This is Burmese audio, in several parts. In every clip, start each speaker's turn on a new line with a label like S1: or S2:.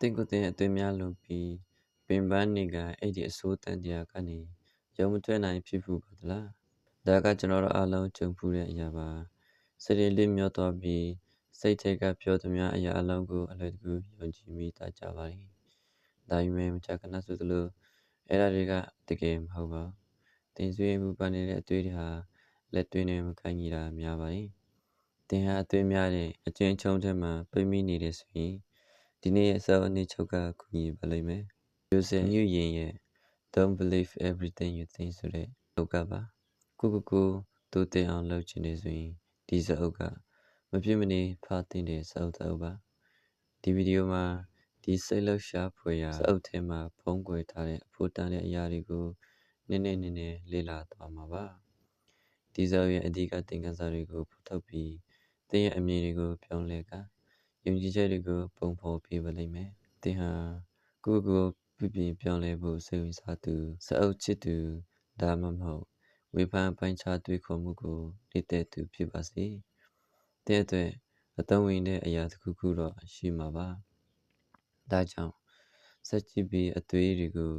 S1: တင့်ကိုယ်တင်အသွေးများလွန်ပြီးပင်ပန်းနေကအဲ့ဒီအဆိုးတန်တရားကနေရုံမထွက်နိုင်ဖြစ်ဘူးပါသလားဒါကကျွန်တော်တို့အားလုံးကြုံဖူးတဲ့အရာပါစိတ်ရည်လေးမျောသွားပြီးစိတ်ထဲကပြောသမျှအရာအလုံးကိုအလွယ်တကူယုံကြည်မိတတ်ကြပါလိမ့်ဒါပေမဲ့မကြာခဏဆိုသလိုအဲ့ဒါတွေကတကယ်မဟုတ်ပါဘူးတင်ဆွေးမှုပန်းနေတဲ့အတွေ့တွေဟာလက်တွင်းနဲ့မခိုင်ကြီးတာများပါလိမ့်တင်ဟာအသွေးများတဲ့အကျဉ်းချုံးထဲမှာပိမိနေတယ်ဆိုရင် ဒီနေ့ရဲ့စာအုပ်နှစ်ချုပ်ကကူညီပါလိမ့်မယ်။ Joseph New Yin ရဲ့ Don't believe everything you think ဆိုတဲ့လောက်ကပါကိုကိုကိုတိုးတက်အောင်လုပ်ချင်နေဆိုရင်ဒီစာအုပ်ကမဖြစ်မနေဖတ်သင့်တဲ့စာအုပ်တစ်အုပ်ပါဒီဗီဒီယိုမှာဒီစိတ်လှုပ်ရှားဖွယ်ရာစာအုပ်ထဲမှာဖုံးကွယ်ထားတဲ့အဖို့တန်တဲ့အရာတွေကိုနည်းနည်းနည်းနည်းလေ့လာသွားမှာပါဒီစာအုပ်ရဲ့အဓိကသင်ခန်းစာတွေကိုဖတ်ထုတ်ပြီးသင်ရဲ့အမြင်တွေကိုပြောင်းလဲက ယုံကြည်ချက်တွေကိုပုံဖော်ပေးပါလိမ့်မယ်သင်ဟာကိုယ့်ကိုယ်ပြပြင်ပြောင်းလဲဖို့စိတ်ဝင်စားသူစာအုပ်ချစ်သူဒါမှမဟုတ်ဝေဖန်ပိုင်းခြားတွေးခေါ်မှုကိုလေ့တဲ့သူဖြစ်ပါစေတဲ့အတွက်အသုံးဝင်တဲ့အရာတစ်ခုခုတော့ရှိမှာပါဒါကြောင့်စက်ကြည့်ပြီးအသွေးတွေကို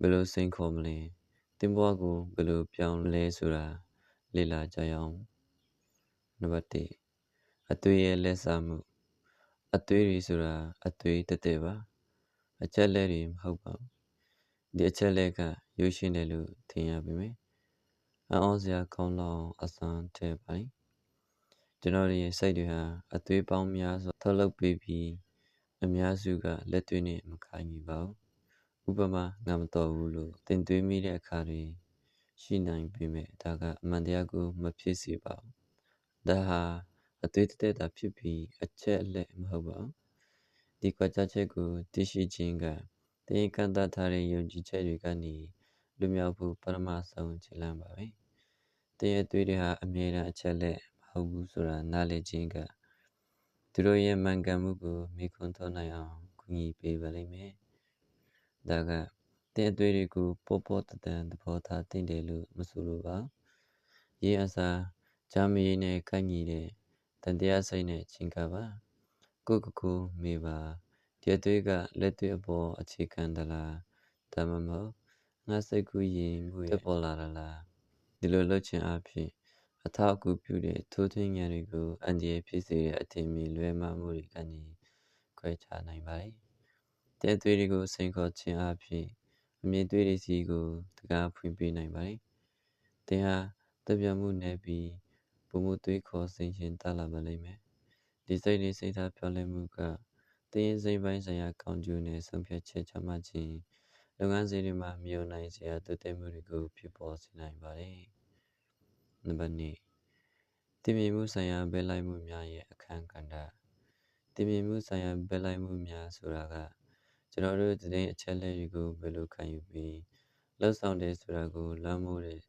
S1: ဘယ်လိုစိန်ခေါ်မလဲတင်ဘွားကိုဘယ်လိုပြောင်းလဲဆိုတာလေ့လာကြရအောင်နံပါတ်1အသွေးရဲ့လက်စားမှု အသွေးတွေဆိုတာအသွေးတက်တက်ပါအချက်လက်တွေမဟုတ်ပါဘူးဒီအချက်လက်ကရုပ်ရှင်တယ်လို့ထင်ရပါမယ်အံ့ဩစရာကောင်းလောက်အဆန်းထဲပါလိကျွန်တော်ရဲ့စိတ်တွေဟာအသွေးပေါင်းများစွာထုတ်လုပ်ပေးပြီးအများစုကလက်တွေနဲ့မခိုင်ညီပါဘူးဥပမာငါမတော်ဘူးလို့တင်သွေးမိတဲ့အခါတွေရှိနိုင်ပေမဲ့ဒါကအမှန်တရားကိုမဖြစ်စေပါဘူးဒါဟာ အသွေးတသက်တာဖြစ်ပြီးအချက်အလက်မဟုတ်ပါဘူးဒီကွာခြားချက်ကိုသိရှိခြင်းကတင်ကန့်သတ်ထားတဲ့ယုံကြည်ချက်တွေကနေလွမြောက်ဖို့ပထမဆုံးခြေလှမ်းပါပဲတင်ရဲ့သွေးတွေဟာအမြဲတမ်းအချက်လက်မဟုတ်ဘူးဆိုတာနားလည်ခြင်းကသူတို့ရဲ့မှန်ကန်မှုကိုမိခွန်းထုတ်နိုင်အောင်ကူညီပေးပါလိမ့်မယ်ဒါကတင်အသွေးတွေကိုပေါ်ပေါ်တတန်သဘောထားတင်တယ်လို့မဆိုလိုပါရေးအစားဂျာမီနဲ့ကိုက်ညီတဲ့ တန်တရားစိတ်နဲ့ချင်းကပါကိုကကိုမေပါဒီအသွေးကလက်တွေ့အပေါ်အခြေခံသလားဒါမှမဟုတ်ငါစိတ်ကူးရင်မှုရပေါ်လာတာလားဒီလိုလုပ်ခြင်းအဖြစ်အထောက်အကူပြုတဲ့ထိုးထွင်းဉာဏ်တွေကိုအန်ဒီရဖြစ်စေတဲ့အထင်မြင်လွဲမှားမှုတွေကနေခွဲခြားနိုင်ပါတယ်တဲ့သွေးတွေကိုစိန်ခေါ်ခြင်းအဖြစ်အမြင်သွေးတွေစီကိုတကားဖွင့်ပေးနိုင်ပါတယ်တင်ဟာတပြမှုနဲ့ပြီး ပုံမှုသွေးခေါ်စိန်ရှင်တက်လာပါလိမ့်မယ်ဒီစိတ်နဲ့စိတ်ထားပြောင်းလဲမှုကတင်းစိတ်ပိုင်းဆိုင်ရာကောင်းကျိုးနဲ့ဆုံးဖြတ်ချက်ချမှတ်ခြင်းလုပ်ငန်းစဉ်တွေမှာမြုံနိုင်စရာတိုးတက်မှုတွေကိုဖြစ်ပေါ်စေနိုင်ပါတယ်။နံပါတ်2တည်မြဲမှုဆိုင်ရာဘဲလိုက်မှုများရဲ့အခန်းကဏ္ဍတည်မြဲမှုဆိုင်ရာဘဲလိုက်မှုများဆိုတာကကျွန်တော်တို့သတင်းအချက်အလက်တွေကိုဘယ်လိုခံယူပြီးလှုပ်ဆောင်တယ်ဆိုတာကိုလမ်းမိုးတဲ့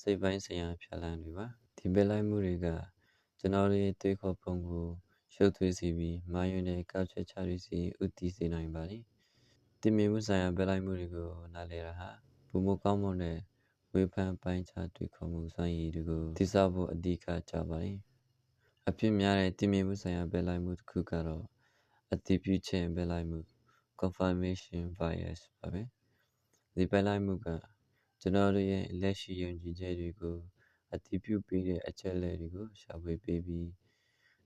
S1: စိတ်ပိုင်းဆိုင်ရာဖြာလန်းတွေပါ ဒီဘဲလိုက်မှုတွေကကျွန်တော်တို့ရဲ့တွေးခေါ်ပုံကိုရှုပ်ထွေးစေပြီးမာယွန်းတဲ့ကောက်ချက်ချတွေစီဥတည်စေနိုင်ပါလေတင်မြင်မှုဆိုင်ရာဘက်လိုက်မှုတွေကိုနားလည်တာဟာဘုံမကောင်းမွန်တဲ့ဝေဖန်ပိုင်းခြားတွေ့ခေါ်မှုစွမ်းရည်တွေကိုသိစားဖို့အဓိကကြပါတယ်အဖြစ်များတဲ့တင်မြင်မှုဆိုင်ရာဘက်လိုက်မှုတစ်ခုကတော့အတည်ပြုချက်ဘက်လိုက်မှု confirmation bias ပါပဲဒီဘက်လိုက်မှုကကျွန်တော်တို့ရဲ့လက်ရှိယုံကြည်ချက်တွေကို အတည်ပြုပေးတဲ့အချက်အလက်တွေကိုရှာဖွေပေးပြီး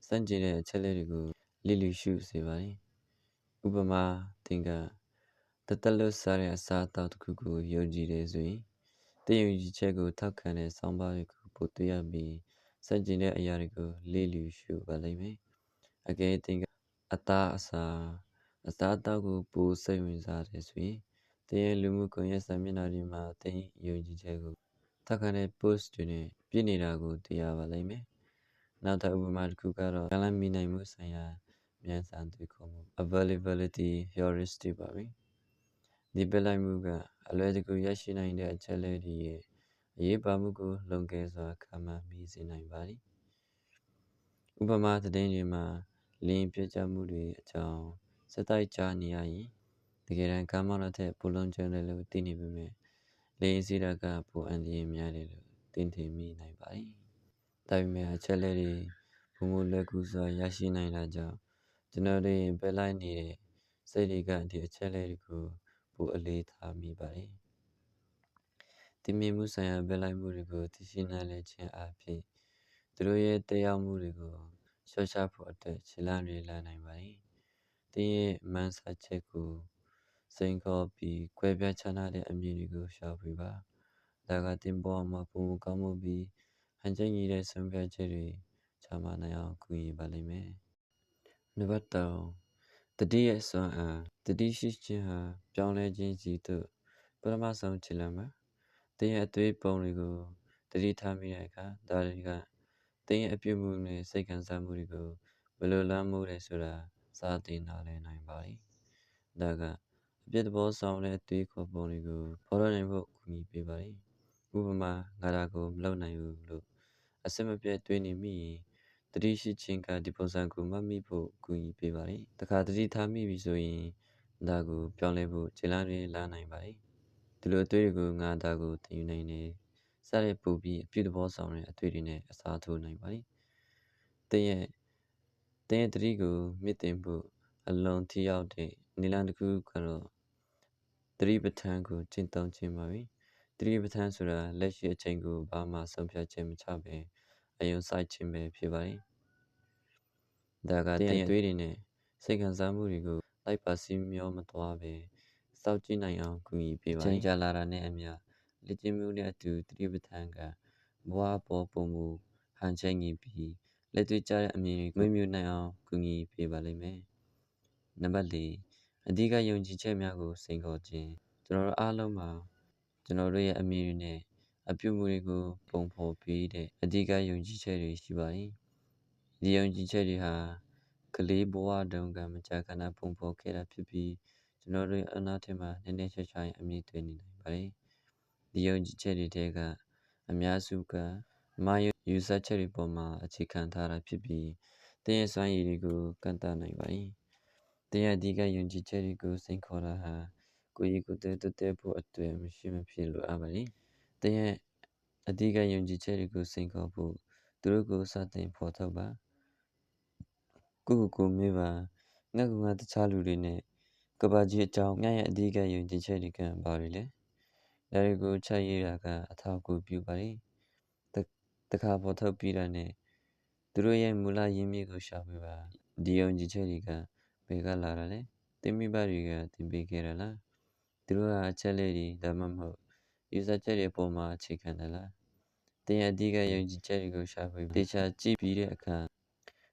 S1: စန့်ကျင်တဲ့အချက်လက်တွေကိုလိလိရှုစေပါတယ်။ဥပမာသင်ကတသက်လို့စားတဲ့အစားအသောက်တစ်ခုကိုယုံကြည်တယ်ဆိုရင်တယုံကြည်ချက်ကိုထောက်ခံတဲ့စောင်းပါးတွေကိုပို့တွေ့ရပြီးစန့်ကျင်တဲ့အရာတွေကိုလိလိရှုပါလိမ့်မယ်။အကယ်သင်ကအသားအစာအစားအသောက်ကိုပိုစိတ်ဝင်စားတယ်ဆိုရင်သင်ရဲ့လူမှုကွန်ရက်စာမျက်နှာတွေမှာသင်ယုံကြည်ချက်ကိုထောက်ခံတဲ့ post တွေနဲ့ ပြည့်နေတာကိုတွေ့ရပါလိမ့်မယ်။နောက်ထပ်ဥပမာတစ်ခုကတော့ကလမ်းမိနိုင်မှုဆိုင်ရာမြန်ဆန်သွေးခေါ်မှု availability heuristic ပါပဲဒီပလိုက်မှုကအလွယ်တကူရရှိနိုင်တဲ့အချက်လက်တွေရဲ့အရေးပါမှုကိုလုံကဲစွာခံမှမိစေနိုင်ပါသည်ဥပမာသတင်းတွေမှာလင်းပြကြမှုတွေအကြောင်းစက်တိုက်ကြားနေရရင်တကယ်တမ်းကားမောင်းတဲ့ပူလုံးကျန်တယ်လို့သိနေပေမဲ့လေစီးတာကပူအန်ဒီများတယ်လို့ တင်ထင်မိနိုင်ပါတယ်ဒါပေမဲ့အချက်လက်တွေဘုံဘလွယ်ကူစွာရရှိနိုင်တာကြောင့်ကျွန်တော်တို့ဘက်လိုက်နေတဲ့စိတ်တွေကဒီအချက်လေးတွေကိုပိုအလေးထားမိပါတယ်။ဒီမြင်မှုဆိုင်ရာဘယ်လိုက်မှုတွေကိုသိရှိနိုင်လဲခြင်းအပြင်သူတို့ရဲ့တရားမှုတွေကိုရှော့ချဖို့အတွက်ခြေလမ်းတွေလာနိုင်ပါတယ်။တင်းရဲ့မန်းစာချက်ကိုစိန်ခေါ်ပြီးကွဲပြားခြားနားတဲ့အမြင်တွေကိုရှာဖွေပါ။ ဒါကတင်ပေါ်မှာပုံမကောင်းမှုပြီးဟန်ချက်ညီတဲ့ဆုံးဖြတ်ချက်တွေချမှတ်နိုင်အောင်ကူညီပါလိမ့်မယ်။နံပါတ်3တတိယစွမ်းအားတတိရှိခြင်းဟာပြောင်းလဲခြင်းစီတို့ပထမဆုံးခြေလမ်းပါ။တင်းရဲ့အသွေးပုံတွေကိုတတိထားမိတဲ့အခါဒါတွေကတင်းရဲ့အပြုတ်မှုနဲ့စိတ်ခံစားမှုတွေကိုဘယ်လိုလမ်းမှုလဲဆိုတာစတင်နားလည်နိုင်ပါလိမ့်။ဒါကအပြစ်သဘောဆောင်တဲ့အသွေးခေါ်ပုံတွေကိုဖော်ရနိုင်ဖို့ကူညီပေးပါလိမ့်။ ဥပမာငါဒါကိုမလုပ်နိုင်ဘူးလို့အစမပြတ်တွေးနေမိရင်တတိရှိခြင်းကဒီပုံစံကိုမှတ်မိဖို့ကူညီပေးပါလိမ့်။တခါတတိထားမိပြီဆိုရင်ဒါကိုပြောင်းလဲဖို့ခြေလမ်းတွေလာနိုင်ပါလိမ့်။ဒီလိုအသွေးတွေကိုငါဒါကိုသင်ယူနိုင်တယ်စတဲ့ပူပြီးအပြုသဘောဆောင်တဲ့အသွေးတွေနဲ့အစားထိုးနိုင်ပါလိမ့်။တင်းရဲ့တင်းရဲ့တတိကိုမြင့်တင်ဖို့အလုံးထိရောက်တဲ့နိလန်တစ်ခုကတော့တတိပဋ္ဌာန်ကိုကျင့်သုံးခြင်းပါပဲ။ တတိပဋ္ဌာန်ဆိုတာလက်ရှိအချိန်ကိုဘာမှဆုံးဖြတ်ခြင်းမချပဲအယုံဆိုင်ခြင်းပဲဖြစ်ပါတယ်။ဒါကတင်းရဲ့အသွေးတွေနဲ့စိတ်ခံစားမှုတွေကိုလိုက်ပါစီမျောမသွားပဲစောင့်ကြည့်နိုင်အောင်ကူညီပေးပါချိန်ကြာလာတာနဲ့အမျှလေ့ကျင့်မှုနဲ့အတူတတိပဋ္ဌာန်ကဘဝပေါ်ပုံမူဟန်ချက်ညီပြီးလက်တွေ့ကျတဲ့အမြင်တွေမွေးမြူနိုင်အောင်ကူညီပေးပါလိမ့်မယ်။နံပါတ်၄အဓိကယုံကြည်ချက်များကိုစိန်ခေါ်ခြင်းကျွန်တော်တို့အားလုံးမှာ ကျွန်တော်တို့ရဲ့အမြင်တွေနဲ့အပြုမှုတွေကိုပုံဖော်ပေးတဲ့အဓိကယုံကြည်ချက်တွေရှိပါတယ်။ဒီယုံကြည်ချက်တွေဟာကလေးဘဝတုန်းကမကြာခဏပုံဖော်ခဲ့တာဖြစ်ပြီးကျွန်တော်တို့အနာထဲမှာနည်းနည်းချာချာအမြင်တွေ့နေနိုင်ပါတယ်။ဒီယုံကြည်ချက်တွေတဲကအများစုကမာယယူဆချက်တွေပေါ်မှာအခြေခံထားတာဖြစ်ပြီးတင်းရဲ့စွမ်းရည်တွေကိုကန့်သတ်နိုင်ပါတယ်။တင်းရဲ့အဓိကယုံကြည်ချက်တွေကိုစိန်ခေါ်တာဟာ ကိုယ်ရည်ကိုယ်တည်တည်ဖို့အတွက်မရှိမဖြစ်လိုအပ်ပါတယ်။တင်းရဲ့အဓိကယုံကြည်ချက်တွေကိုစိန်ခေါ်ဖို့သူတို့ကိုစတင်ဖော်ထုတ်ပါ။ကိုကိုကိုမေးပါငါကငါတခြားလူတွေနဲ့ကဘာကြီးအကြောင်းငါရဲ့အဓိကယုံကြည်ချက်တွေကဘာတွေလဲ။ဒါတွေကိုချက်ရတာကအထောက်အကူပြုပါတယ်။တခါပေါ်ထုတ်ပြီးတာနဲ့သူတို့ရဲ့မူလရင်းမြစ်ကိုရှာဖွေပါဒီယုံကြည်ချက်တွေကဘယ်ကလာတာလဲတင်မိဘတွေကတင်ပေးခဲ့ရလား သူတို့ကအချက်လေးတွေဒါမှမဟုတ်ယူဆချက်တွေအပေါ်မှာအခြေခံတယ်လားတင်အဓိကယုံကြည်ချက်တွေကိုရှာဖွေတေချာကြည့်ပြီးတဲ့အခါ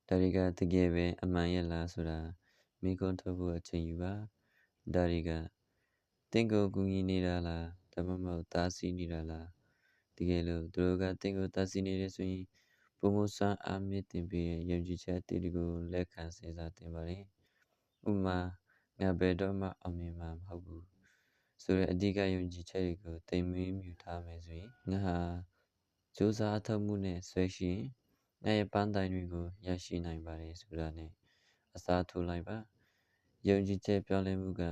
S1: ဒါတွေကတကယ်ပဲအမှန်ရဲ့လားဆိုတာမိကွန်းထုတ်ဖို့အချိန်ယူပါဒါတွေကတင်ကိုကူညီနေတာလားဒါမှမဟုတ်တားဆီးနေတာလားတကယ်လို့သူတို့ကတင့်ကိုတားဆီးနေတယ်ဆိုရင်ပုံမဆန်းအားမြင့်တင်ပြီးယုံကြည်ချက်အတိတ်ကိုလက်ခံစဉ်းစားတင်ပါတယ်။ဥပမာငါဘယ်တော့မှအောင်မြင်မှာမဟုတ်ဘူး ဆိုတဲ့အဓိကယုံကြည်ချက်တွေကိုတိမ်မွေးမြူထားမယ်ဆိုရင်ငါဟာစူးစမ်းအထောက်မှုနဲ့ဆွဲရှိရင်ငါရဲ့ပန်းတိုင်တွေကိုရရှိနိုင်ပါတယ်ဆိုတာနဲ့အစားထိုးလိုက်ပါယုံကြည်ချက်ပြောင်းလဲမှုက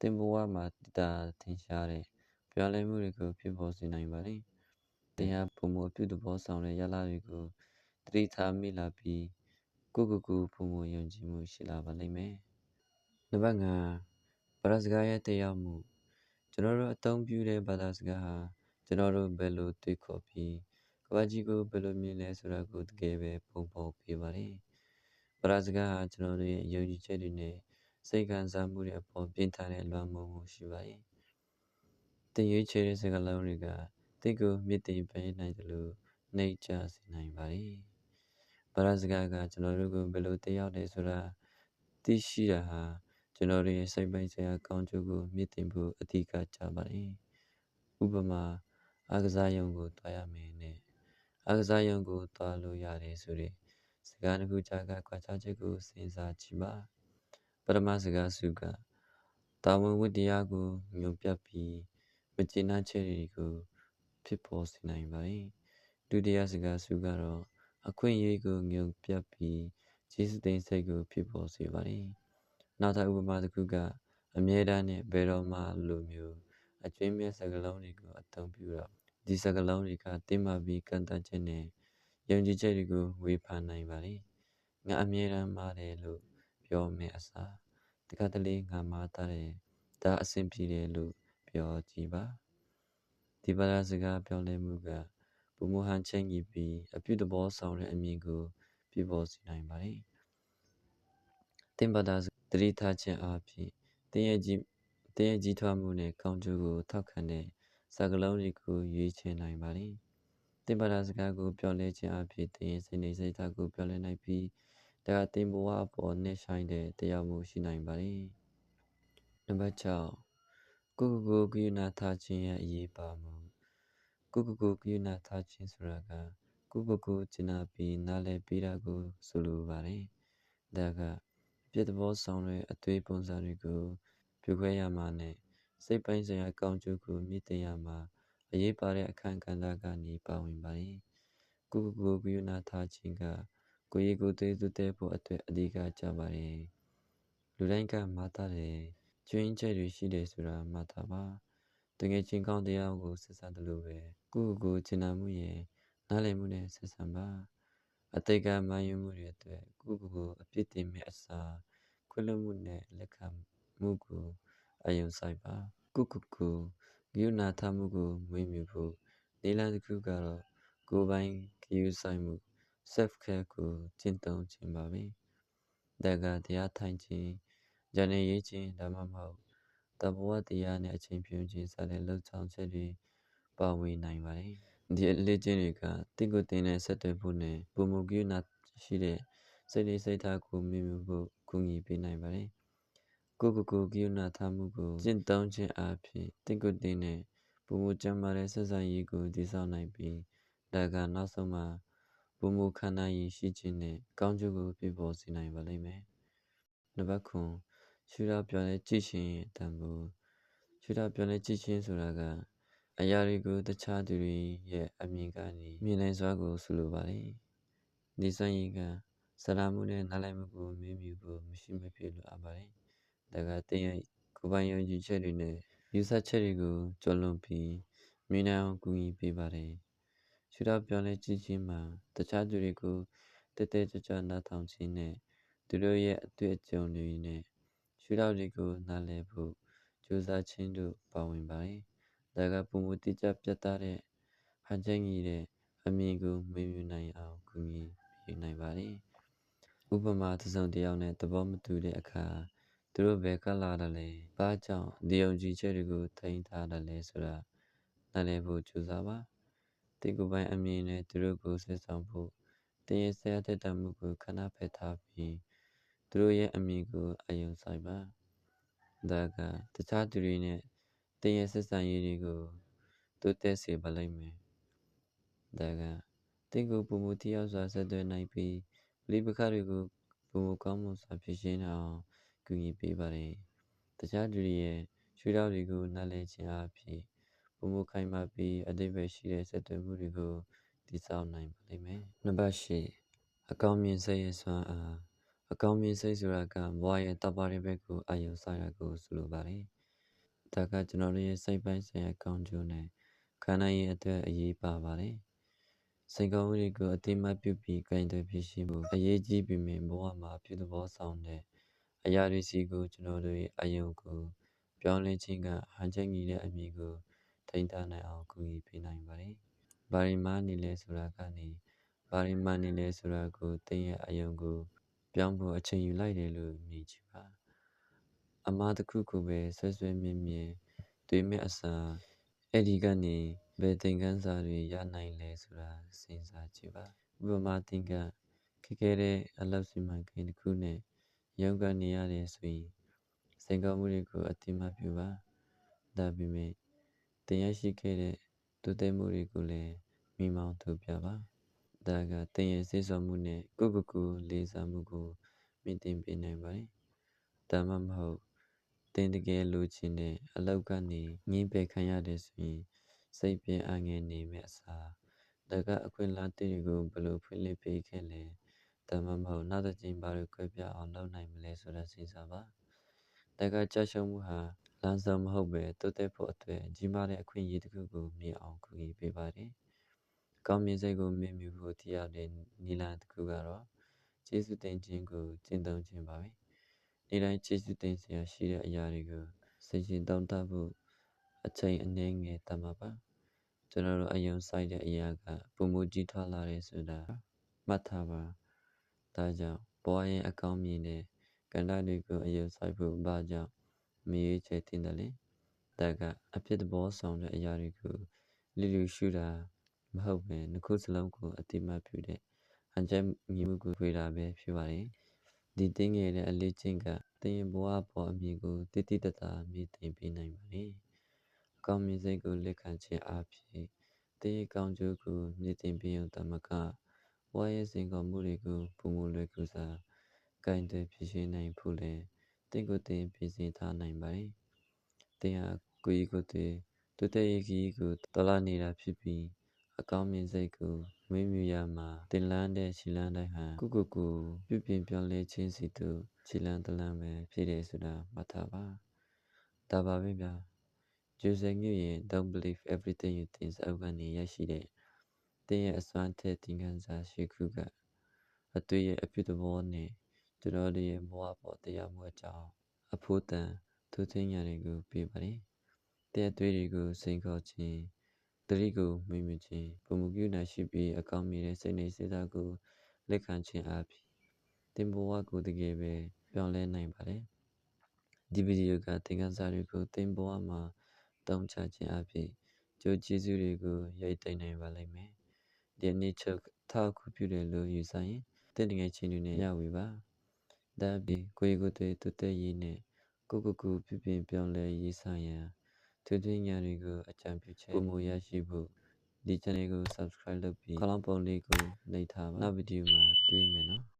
S1: တင်ဘဝမှာတည်တာထင်ရှားတဲ့ပြောင်းလဲမှုတွေကိုဖြစ်ပေါ်စေနိုင်ပါလေ။တရားပုံမပြုသဘောဆောင်တဲ့ရလတွေကိုတတိထားမိလာပြီးကိုကိုကိုပုံမယုံကြည်မှုရှိလာပါလိမ့်မယ်။နံပါတ်5 ဘာသာစကားရဲ့တရားမှုကျွန်တော်တို့အသုံးပြုတဲ့ဘာသာစကားဟာကျွန်တော်တို့ဘယ်လိုတွေ့ခေါ်ပြီးကဘာကြီးကိုဘယ်လိုမြင်လဲဆိုတာကိုတကယ်ပဲပုံဖော်ပေးပါလေ။ဘာသာစကားဟာကျွန်တော်တို့ရဲ့ယုံကြည်ချက်တွေနဲ့စိတ်ခံစားမှုတွေအပေါ်ပြင်းထန်တဲ့လွှမ်းမိုးမှုရှိပါရဲ့။တင်ရွေးချယ်တဲ့စကားလုံးတွေကတင့်ကိုမြစ်တင်ပေးနိုင်တယ်လို့နှိပ်ချစေနိုင်ပါတယ်။ဘာသာစကားကကျွန်တော်တို့ကိုဘယ်လိုတရားလဲဆိုတာသိရှိတာဟာ ကျွန်တော်တို့ရဲ့စိတ်ပိုင်းဆိုင်ရာကောင်းကျိုးကိုမြင့်တင်ဖို့အဓိကကျပါတယ်။ဥပမာအားကစားရုံကိုတွားရမယ်နဲ့အားကစားရုံကိုတွားလို့ရတယ်ဆိုတဲ့စကားတစ်ခုကြားကခွာခြားချက်ကိုစဉ်းစားကြည့်ပါ။ပထမစကားစုကတာဝန်ဝတ္တရားကိုညွန်ပြပြီးမကျေနပ်ချက်တွေကိုဖြစ်ပေါ်စေနိုင်ပါတယ်။ဒုတိယစကားစုကတော့အခွင့်အရေးကိုငြုံပြတ်ပြီးကျေးဇူးတင်စိတ်ကိုဖြစ်ပေါ်စေပါတယ်။ နောက်ထပ်ဥပမာတစ်ခုကအမြဲတမ်းနဲ့ဘယ်တော့မှလိုမျိုးအကျွင်းမဲ့စကားလုံးတွေကိုအသုံးပြုတော့ဒီစကားလုံးတွေကတင်းမာပြီးကန့်သတ်ချက်နဲ့ယုံကြည်ချက်တွေကိုဝေဖန်နိုင်ပါတယ်။ငါအမြဲတမ်းမာတယ်လို့ပြောမယ်အစားတတခါတလေငါမာတာတယ်ဒါအဆင်ပြေတယ်လို့ပြောကြည့်ပါဒီပါရစကားပြောလဲမှုကပုံမဟန်ချင်းကြီးပြီးအပြုသဘောဆောင်တဲ့အမြင်ကို ပြပေါ်စေနိုင်ပါတယ်တင်ပါတာ တတိထားခြင်းအပြင်တင်းရဲ့ကြီးတင်းရဲ့ကြီးထွားမှုနဲ့ကောင်းကျိုးကိုထောက်ခံတဲ့စကားလုံးတွေကိုရွေးချယ်နိုင်ပါတယ်တင်ပါတာစကားကိုပြောလဲခြင်းအပြင်တင်းရဲ့စိတ်နေစိတ်ထားကိုပြောလဲနိုင်ပြီးဒါကတင်ဘဝအပေါ်နဲ့ဆိုင်တဲ့တရားမှုရှိနိုင်ပါတယ်နံပါတ်6ကိုကိုကိုကုဏထားခြင်းရဲ့အရေးပါမှုကိုကိုကိုကုဏထားခြင်းဆိုတာကကိုကိုကိုကျင်နာပြီးနားလည်ပြီးတာကိုဆိုလိုပါတယ်ဒါက ပြည့်သဘောဆောင်တဲ့အသွေးပုံစံတွေကိုပြုခွဲရမှာနဲ့စိတ်ပိုင်းဆိုင်ရာကောင်းကျိုးကိုမြင့်တင်ရမှာအရေးပါတဲ့အခန့်ကဏ္ဍကနေပါဝင်ပါတယ်ကိုကိုကိုကုဏထားခြင်းကကိုရီကိုသွေးသွတဲ့ဖို့အတွက်အဓိကကြပါတယ်လူတိုင်းကမာတာတယ်ကျွင်းချက်တွေရှိတယ်ဆိုတာမှတ်သားပါတကယ်ချင်းကောင်းတရားကိုဆက်ဆံတယ်လို့ပဲကိုကိုကိုကျင်နာမှုရဲ့နားလည်မှုနဲ့ဆက်ဆံပါ အတိတ်ကမှန်ယူမှုတွေအတွက်ကိုကိုကိုအပြစ်တင်မဲ့အစားခွင့်လွှတ်မှုနဲ့လက်ခံမှုကိုအယုံဆိုင်ပါကိုကိုကိုဂိူနာထမှုကိုမွေးမြူဖို့နေလန်းတစ်ခုကတော့ကိုယ်ပိုင်ဂိူဆိုင်မှု self care ကိုကျင့်သုံးခြင်းပါပဲဒါကတရားထိုင်ခြင်းဉာဏ်ရည်ခြင်းဒါမှမဟုတ်တဘဝတရားနဲ့အချိန်ဖြုန်းခြင်းစတဲ့လှုပ်ဆောင်ချက်တွေပါဝင်နိုင်ပါတယ် ဒီအလေးချင်းတွေကတင့်ကိုတင်တဲ့ဆက်သွယ်ဖို့နဲ့ပုံမူကိနာရှိတဲ့စိတ်လေးစိတ်ထားကိုမြင်မြဖို့ကူညီပေးနိုင်ပါတယ်ကိုကိုကိုကိနာထားမှုကိုကျင့်သုံးခြင်းအပြင်တင့်ကိုတင်တဲ့ပုံမူကြမ်းမာတဲ့ဆက်ဆံရေးကိုတည်ဆောက်နိုင်ပြီးဒါကနောက်ဆုံးမှာပုံမူခန္ဓာရည်ရှိခြင်းနဲ့ကောင်းကျိုးကိုပြပေါ်စေနိုင်ပါလိမ့်မယ်နံပါတ်9ရှုရပြောင်းလဲကြည့်ရှင်တန်ဖို့ရှုရပြောင်းလဲကြည့်ရှင်ဆိုတာက အရာတွေကိုတခြားသူတွေရဲ့အမြင်ကနေမြင်နိုင်စွာကိုဆိုလိုပါတယ်။ဒီစွမ်းရည်ကစရာမှုနဲ့နားလည်မှုကိုမြင်မြူဖို့မရှိမဖြစ်လိုအပ်ပါတယ်။ဒါကတင်းရဲ့ကိုယ်ပိုင်ယုံကြည်ချက်တွေနဲ့ယူဆချက်တွေကိုကျော်လွန်ပြီးမြင်နိုင်အောင်ကူညီပေးပါတယ်။ရှုတော့ပြောင်းလဲကြည့်ခြင်းမှာတခြားသူတွေကိုတက်တက်ကြွကြွနားထောင်ခြင်းနဲ့သူတို့ရဲ့အတွေ့အကြုံတွေနဲ့ရှုတော့တွေကိုနားလည်ဖို့ကြိုးစားခြင်းတို့ပါဝင်ပါတယ်။ ဒါကပုံမူတိကျပြတ်သားတဲ့ဟန်ချက်ကြီးတဲ့အမြင်ကိုမေးမြူနိုင်အောင်ကူညီပေးနိုင်ပါတယ်။ဥပမာတစ်စုံတစ်ယောက်နဲ့သဘောမတူတဲ့အခါသူတို့ဘယ်ကလာတယ်လဲ။ဘာကြောင့်ဒီယုံကြည်ချက်တွေကိုထိန်းထားတယ်လဲဆိုတာနားလည်ဖို့ကြိုးစားပါ။ဒီကိုယ်ပိုင်အမြင်နဲ့သူတို့ကိုဆက်ဆောင်ဖို့တင်းရဲ့ဆရာတက်တမှုကိုခဏဖယ်ထားပြီးသူတို့ရဲ့အမြင်ကိုအယုံဆိုင်ပါ။ဒါကတခြားသူတွေနဲ့ တင်းရဲ့ဆက်ဆံရေးတွေကိုတိုးတက်စေပါလိမ့်မယ်။ဒါကတင်းကိုပုံမူတရားစွာဆက်သွယ်နိုင်ပြီးလိပခတွေကိုပုံမူကောင်းမှုစွာဖြစ်ရှင်းအောင်ကူညီပေးပါတယ်။တခြားသူတွေရဲ့ရွှေတောက်တွေကိုနားလည်ခြင်းအပြင်ပုံမူခိုင်မာပြီးအတိတ်ပဲရှိတဲ့ဆက်သွယ်မှုတွေကိုတည်ဆောက်နိုင်ပါလိမ့်မယ်။နံပါတ်၈အကောင်းမြင်စိတ်ရဲ့စွမ်းအားအကောင်းမြင်စိတ်ဆိုတာကဘဝရဲ့တပါးရဲ့ဘက်ကိုအာရုံစိုက်တာကိုဆိုလိုပါတယ်။ ဒါကကျွန်တော်တို့ရဲ့စိတ်ပိုင်းဆိုင်ရာကောင်းကျိုးနဲ့ခန္ဓာရဲ့အတွက်အရေးပါပါတယ်။စိတ်ကောင်းမှုတွေကိုအတိမတ်ပြုပြီးကြင်တွေဖြစ်ရှိမှုအရေးကြီးပေမဲ့ဘဝမှာပြုသဘောဆောင်တဲ့အရာတွေစီကိုကျွန်တော်တို့ရဲ့အယုံကိုပြောင်းလဲခြင်းကဟန်ချက်ကြီးတဲ့အမြင်ကိုထိန်းထားနိုင်အောင်ကူညီပေးနိုင်ပါတယ်။ဘာရီမာနေလဲဆိုတာကနေဘာရီမာနေလဲဆိုတာကိုတင်းရဲ့အယုံကိုပြောင်းဖို့အချိန်ယူလိုက်တယ်လို့မြင်ကြည့်ပါ အမှားတစ်ခုကိုပဲဆွဲဆွဲမြဲမြဲတွေ့မဲ့အစားအဲ့ဒီကနေဘယ်သင်ခန်းစာတွေရနိုင်လဲဆိုတာစဉ်းစားကြည့်ပါဥပမာသင်ကခက်ခဲတဲ့အလုပ်စီမံကိန်းတစ်ခုနဲ့ရုန်းကန်နေရတယ်ဆိုရင်စိန်ခေါ်မှုတွေကိုအတိမပြုပါဒါပေမဲ့တင်ရရှိခဲ့တဲ့ဒုတိယမှုတွေကိုလည်းမိမောင်းထုတ်ပြပါဒါကတင်ရဲ့စိတ်ဆော်မှုနဲ့ကိုယ့်ကိုယ်ကိုလေးစားမှုကိုမြင့်တင်ပေးနိုင်ပါတယ်ဒါမှမဟုတ် တင်တကယ်လိုချင်တဲ့အလောက်ကနေငင်းပယ်ခံရတယ်ဆိုရင်စိတ်ပြင်းအငယ်နေမဲ့အစားဒါကအခွင့်အလမ်းတွေကိုဘယ်လိုဖွင့်လှစ်ပေးခဲ့လဲဒါမှမဟုတ်နောက်တစ်ချိန်ဘာလို့ခွဲပြအောင်လုပ်နိုင်မလဲဆိုတာစဉ်းစားပါဒါကကြာရှုံးမှုဟာလမ်းဆုံးမဟုတ်ပဲတိုးတက်ဖို့အတွက်ကြီးမားတဲ့အခွင့်အရေးတစ်ခုကိုမြင်အောင်ကူညီပေးပါတယ်ကောင်းမြင်စိတ်ကိုမြင်မြူဖို့တရားတဲ့နီလန်တစ်ခုကတော့ကျေးဇူးတင်ခြင်းကိုကျင့်သုံးခြင်းပါပဲ နေ့တိုင်းကျေးဇူးတင်စရာရှိတဲ့အရာတွေကိုစိတ်ရှင်သုံးသပ်ဖို့အချိန်အနည်းငယ်တတ်မှာပါကျွန်တော်တို့အယုံဆိုင်တဲ့အရာကပုံမူကြီးထွားလာတယ်ဆိုတာမှတ်ထားပါဒါကြောင့်ဘဝရဲ့အကောင်းမြင်တဲ့ကဏ္ဍတွေကိုအယုံဆိုင်ဖို့ဘာကြောင့်မရွေးချယ်တင်တယ်လဲဒါကအဖြစ်သဘောဆောင်တဲ့အရာတွေကိုလိလူရှုတာမဟုတ်ပဲနှစ်ခုစလုံးကိုအတိမတ်ပြုတဲ့အန်ချက်မြင်မှုကိုဖွေတာပဲဖြစ်ပါတယ် ဒီတင်းငယ်တဲ့အလေးချင်းကတင်ရင်ဘဝပေါ်အမြင်ကိုတိတိတတ်တာမြင်သိပေးနိုင်ပါတယ်အကောင်းမြင်စိတ်ကိုလက်ခံခြင်းအဖြစ်တင်းရဲ့ကောင်းကျိုးကိုမြင်သိပေးုံတမကဘဝရဲ့စင်ကောမှုတွေကိုပုံမလွယ်ကူစွာကင်တယ်ဖြစ်ရှင်းနိုင်ဖို့လဲတင့်ကိုတင်ပြင်ဆင်ထားနိုင်ပါတယ်တင်ဟာကိုယ်ကိုယ်တည်းတိုးတက်ရေးကြီးကိုတော်လာနေတာဖြစ်ပြီး အကောင်းမြင်စိတ်ကိုမွေးမြူရမှာတင်လန်းတဲ့ခြေလန်းတိုင်းဟာကိုကိုကိုပြုပြင်ပြောင်းလဲခြင်းစီသို့ခြေလန်းတလန်းပဲဖြစ်တယ်ဆိုတာမှတ်ထားပါဒါပါပဲဗျာဂျူဇယ်ညွရဲ့ Don't believe everything you think အုပ်ကနေရရှိတဲ့တင်းရဲ့အစွမ်းထက်တင်ခန်းစာရှိခုကအတွေ့ရဲ့အဖြစ်သဘောနဲ့ကျွန်တော်တို့ရဲ့ဘဝပေါ်တရားမှုအကြောင်းအဖို့တန်သူသိဉာဏ်တွေကိုပြပါတယ်တဲ့အတွေ့တွေကိုစိန်ခေါ်ခြင်း တတိကိုမိမခြင်းပုံမူပြုနိုင်ရှိပြီးအကောင်းမြင်တဲ့စိတ်နေစိတ်ဓာတ်ကိုလက်ခံခြင်းအပြင်တင်ဘဝကိုတကယ်ပဲပြောင်းလဲနိုင်ပါတယ်ဒီဗီဒီယိုကသင်ခန်းစာတွေကိုသင်ဘဝမှာတောင်းချခြင်းအပြင်ကြိုးကျေးဇူးတွေကိုရိတ်သိမ်းနိုင်ပါလိမ့်မယ်ဒီနေ့ချုပ်ထောက်ခုပြုတယ်လို့ယူဆရင်တင့်တငယ်ချင်းတွေနဲ့ရဝေပါဒါပြင်ကိုယ်ကိုယ်တည်းတူတဲ့ရေးနဲ့ကိုကိုကိုပြပြပြောင်းလဲရေးဆိုင်ရန် ထွေထွေညာတွေကိုအကြံပြုချက်ပုံမူရရှိဖို့ဒီ channel ကို subscribe လုပ်ပြီးခလောင်းပုံလေးကိုနှိပ်ထားပါနောက်ဗီဒီယိုမှာတွေ့မယ်နော်